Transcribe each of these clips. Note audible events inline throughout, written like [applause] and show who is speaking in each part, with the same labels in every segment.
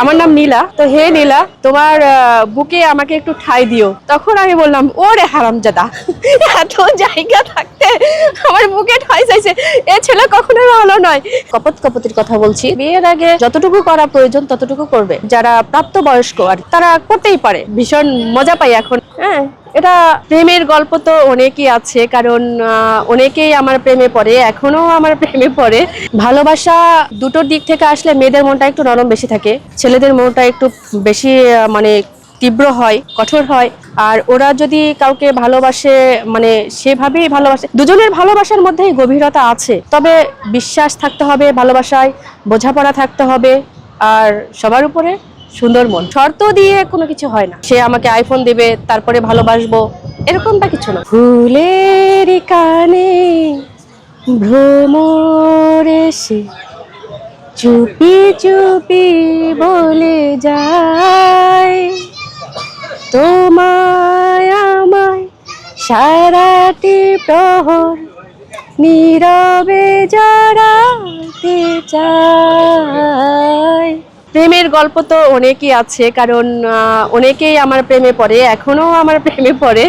Speaker 1: আমার নাম নীলা। তো হে নীলা, তোমার বুকে আমাকে একটু ঠাই দিও। তখন আমি বললাম ও ওরে হারামজাদা, এত জায়গা থাকতে আমার বুকে ঠাই চাইছে। এ ছেলে কখনোই ভালো নয়। কপত কপতির কথা বলছি, বিয়ের আগে যতটুকু করা প্রয়োজন ততটুকু করবে। যারা প্রাপ্ত বয়স্ক আর তারা করতেই পারে। ভীষণ মজা পাই এখন। হ্যাঁ। এটা প্রেমের গল্প তো অনেকই আছে, কারণ অনেকেই আমার প্রেমে পড়ে এখনও আমার প্রেমে পড়ে। ভালোবাসা দুটোর দিক থেকে আসলে মেয়েদের মনটা একটু নরম বেশি থাকে, ছেলেদের মনটা একটু বেশি মানে তীব্র হয়, কঠোর হয়, আর ওরা যদি কাউকে ভালোবাসে মানে সেভাবেই ভালোবাসে, দুজনের ভালোবাসার মধ্যেই গভীরতা আছে, তবে বিশ্বাস থাকতে হবে, ভালোবাসায় বোঝাপড়া থাকতে হবে, আর সবার উপরে সুন্দর মন। শর্ত দিয়ে কোনো কিছু হয় না। সে আমাকে আইফোন দিবে, তারপরে ভালোবাসবো, এরকমটা কিছু না। ফুলের কানে ভ্রমর চুপি চুপি বলে যায়, তোমায় আমায় সারাটি প্রহর নীরবে জড়াতে চায়। গল্প তো অনেকই আছে, কারণ অনেকেই আমার প্রেমে পড়ে এখনও আমার প্রেমে পড়ে।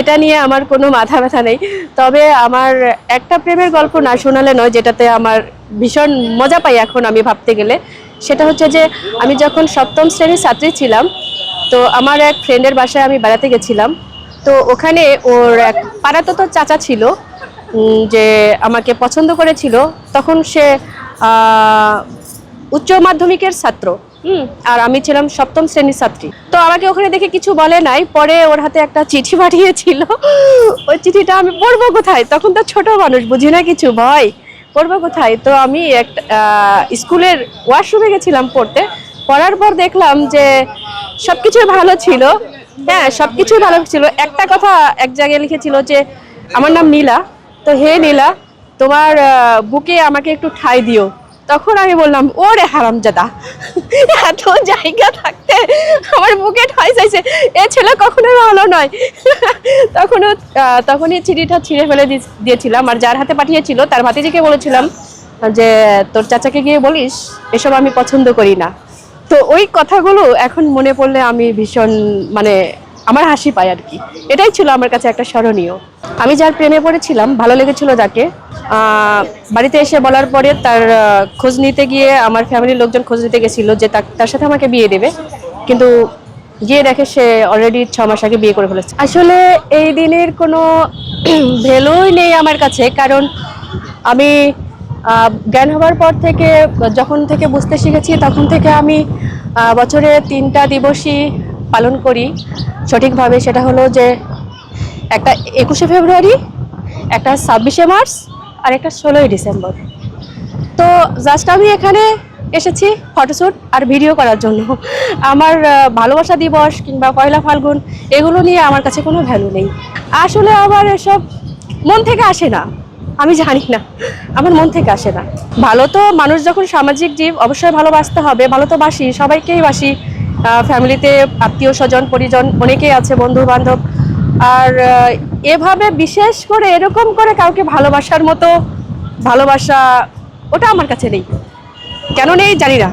Speaker 1: এটা নিয়ে আমার কোনো মাথা ব্যথা নেই। তবে আমার একটা প্রেমের গল্প না শোনালে নয়, যেটাতে আমার ভীষণ মজা পাই এখন আমি ভাবতে গেলে। সেটা হচ্ছে যে, আমি যখন সপ্তম শ্রেণির ছাত্রী ছিলাম, তো আমার এক ফ্রেন্ডের বাসায় আমি বেড়াতে গেছিলাম। তো ওখানে ওর এক পাড়াতো তো চাচা ছিল যে আমাকে পছন্দ করেছিল। তখন সে উচ্চ মাধ্যমিকের ছাত্র। আর আমি ছিলাম সপ্তম শ্রেণির ছাত্রী। তো আমাকে ওখানে দেখে কিছু বলে নাই। পরে ওর হাতে একটা চিঠি পাঠিয়েছিল। ওই চিঠিটা আমি পড়ব কোথায়? তখন তো ছোট মানুষ, বুঝি না কিছু? ভয়। পড়ব কোথায়? তো আমি একটা স্কুলের ওয়াশরুমে গেছিলাম পড়তে। পড়ার পর দেখলাম যে সবকিছুই ভালো ছিল। হ্যাঁ সবকিছুই ভালো ছিল। একটা কথা এক জায়গায় লিখেছিল যে, আমার নাম নীলা। তো হে নীলা, তোমার বুকে আমাকে একটু ঠাই দিও। তখন আমি বললাম ও ওরে হারামজাদা, এত জায়গা থাকতে আমার বুকে ঠাই চাইছে। এ ছেলে কখনোই ভালো নয়। তখনও তখনই চিঠিটা ছিঁড়ে ফেলে দিয়েছিলাম। আর যার হাতে পাঠিয়েছিল, তার ভাতিজিকে বলেছিলাম যে, তোর চাচাকে গিয়ে বলিস, এসব আমি পছন্দ করি না। তো ওই কথাগুলো এখন মনে পড়লে আমি ভীষণ মানে আমার হাসি পায় আর কি। এটাই ছিল আমার কাছে একটা স্মরণীয়। আমি যার প্রেমে পড়েছিলাম, ভালো লেগেছিল যাকে। বাড়িতে এসে বলার পরে তার খোঁজ নিতে গিয়ে আমার ফ্যামিলির লোকজন খোঁজ নিতে গেছিল যে তার- সাথে আমাকে বিয়ে দেবে। কিন্তু গিয়ে দেখে সে অলরেডি ছ মাস আগে বিয়ে করে ফেলেছে। আসলে এই দিনের কোনো [clears throat] ভ্যালুই নেই আমার কাছে, কারণ আমি জ্ঞান হওয়ার পর থেকে, যখন থেকে বুঝতে শিখেছি, তখন থেকে আমি বছরে তিনটা দিবসই পালন করি, সঠিকভাবে সেটা হলো যে একটা একুশে ফেব্রুয়ারি, একটা ছাব্বিশে মার্চ আর একটা ষোলোই ডিসেম্বর। তো জাস্ট আমি এখানে এসেছি ফটোশ্যুট আর ভিডিও করার জন্য। আমার ভালোবাসা দিবস কিংবা পয়লা ফাল্গুন, এগুলো নিয়ে আমার কাছে কোনো ভ্যালু নেই। আসলে আমার এসব মন থেকে আসে না, আমি জানি না, আমার মন থেকে আসে না। ভালো তো মানুষ যখন সামাজিক জীব, অবশ্যই ভালোবাসতে হবে, ভালো তো বাসি, সবাইকেই বাসি। ফ্যামিলিতে আত্মীয় স্বজন, পরিজন, অনেকেই আছে বন্ধু বান্ধব আর এভাবে বিশেষ করে এরকম করে কাউকে ভালোবাসার মতো ভালোবাসা ওটা আমার কাছে নেই। কেন নেই জানি না।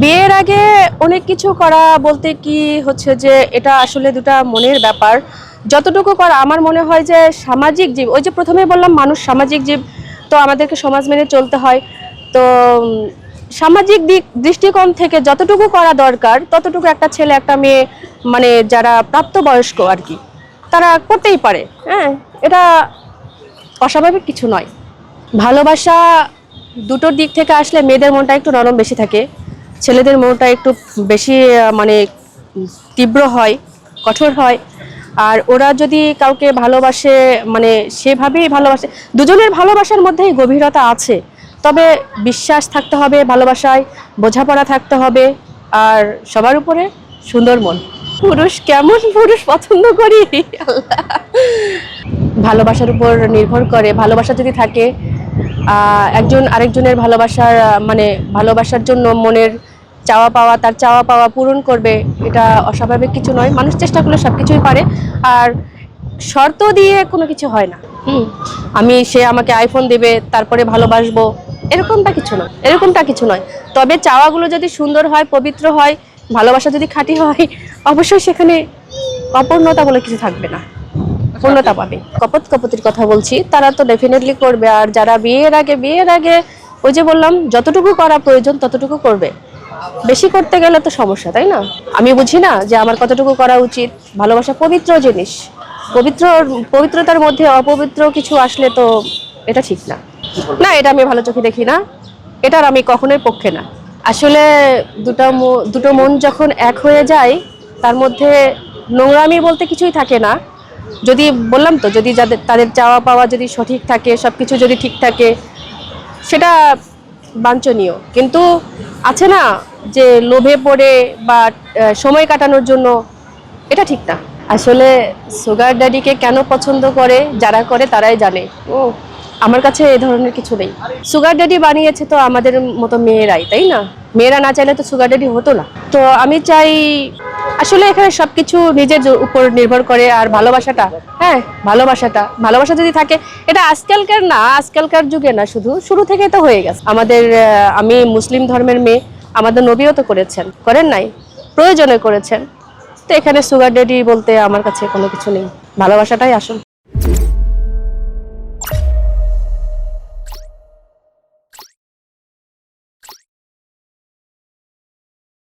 Speaker 1: বিয়ের আগে অনেক কিছু করা বলতে কি হচ্ছে যে এটা আসলে দুটা মনের ব্যাপার। যতটুকু করা আমার মনে হয় যে সামাজিক জীব ওই যে প্রথমে বললাম মানুষ সামাজিক জীব, তো আমাদেরকে সমাজ মেনে চলতে হয়। তো সামাজিক দিক, দৃষ্টিকোণ থেকে যতটুকু করা দরকার, ততটুকু একটা ছেলে, একটা মেয়ে মানে যারা প্রাপ্তবয়স্ক আর কি, তারা করতেই পারে। হ্যাঁ এটা অস্বাভাবিক কিছু নয়। ভালোবাসা দুটোর দিক থেকে আসলে মেয়েদের মনটা একটু নরম বেশি থাকে, ছেলেদের মনটা একটু বেশি মানে তীব্র হয়, কঠোর হয়। আর ওরা যদি কাউকে ভালোবাসে মানে সেভাবেই ভালোবাসে, দুজনের ভালোবাসার মধ্যেই গভীরতা আছে। তবে বিশ্বাস থাকতে হবে, ভালোবাসায় বোঝাপড়া থাকতে হবে, আর সবার উপরে সুন্দর মন। পুরুষ কেমন পুরুষ পছন্দ করি? ভালোবাসার উপর নির্ভর করে। ভালোবাসা যদি থাকে একজন আরেকজনের ভালোবাসার মানে ভালোবাসার জন্য মনের চাওয়া পাওয়া, তার চাওয়া পাওয়া পূরণ করবে, এটা অস্বাভাবিক কিছু নয়। মানুষ চেষ্টা করলে সব কিছুই পারে, আর শর্ত দিয়ে কোনো কিছু হয় না। আমি, সে আমাকে আইফোন দেবে, তারপরে ভালোবাসবো এরকমটা কিছু নয়, এরকমটা কিছু নয়। তবে চাওয়াগুলো যদি সুন্দর হয়, পবিত্র হয়, ভালোবাসা যদি খাঁটি হয়, অবশ্যই সেখানে অপূর্ণতা বলে কিছু থাকবে না। পূর্ণতা পাবে। কপত কপতির কথা বলছি, তারা তো ডেফিনেটলি করবে। আর যারা বিয়ের আগে বিয়ের আগে ওই যে বললাম, যতটুকু করা প্রয়োজন, ততটুকু করবে। বেশি করতে গেলে তো সমস্যা, তাই না? আমি বুঝি না যে আমার কতটুকু করা উচিত। ভালোবাসা পবিত্র জিনিস। পবিত্র, পবিত্রতার মধ্যে অপবিত্র কিছু আসলে তো এটা ঠিক না। না, এটা আমি ভালো চোখে দেখি না। এটার আমি কখনোই পক্ষে না। আসলে দুটো দুটো মন যখন এক হয়ে যায়, তার মধ্যে নোংরামি বলতে কিছুই থাকে না। যদি বললাম তো, যদি যাদের, তাদের চাওয়া পাওয়া যদি সঠিক থাকে সব কিছু যদি ঠিক থাকে, সেটা বাঞ্ছনীয়। কিন্তু আছে না যে লোভে পড়ে বা সময় কাটানোর জন্য এটা ঠিক না। আসলে সুগার ড্যাডিকে কেন পছন্দ করে, যারা করে তারাই জানে। ও আমার কাছে এই ধরনের কিছু নেই। সুগার ড্যাডি বানিয়েছে তো আমাদের মতো মেয়েরাই, তাই না? মেয়েরা না চাইলে তো সুগার ড্যাডি হতো না। তো আমি চাই, আসলে এখানে সবকিছু নিজের উপর নির্ভর করে আর ভালোবাসাটা হ্যাঁ ভালোবাসাটা। ভালোবাসা যদি থাকে, এটা আজকালকার না, আজকালকার যুগে না শুধু, শুরু থেকে তো হয়ে গেছে। আমাদের আমি মুসলিম ধর্মের মেয়ে, আমাদের নবীও তো করেছেন। করেন নাই? প্রয়োজনে করেছেন। তো এখানে সুগার ডেডি বলতে আমার কাছে কোনো কিছু নেই। ভালোবাসাটাই আসল।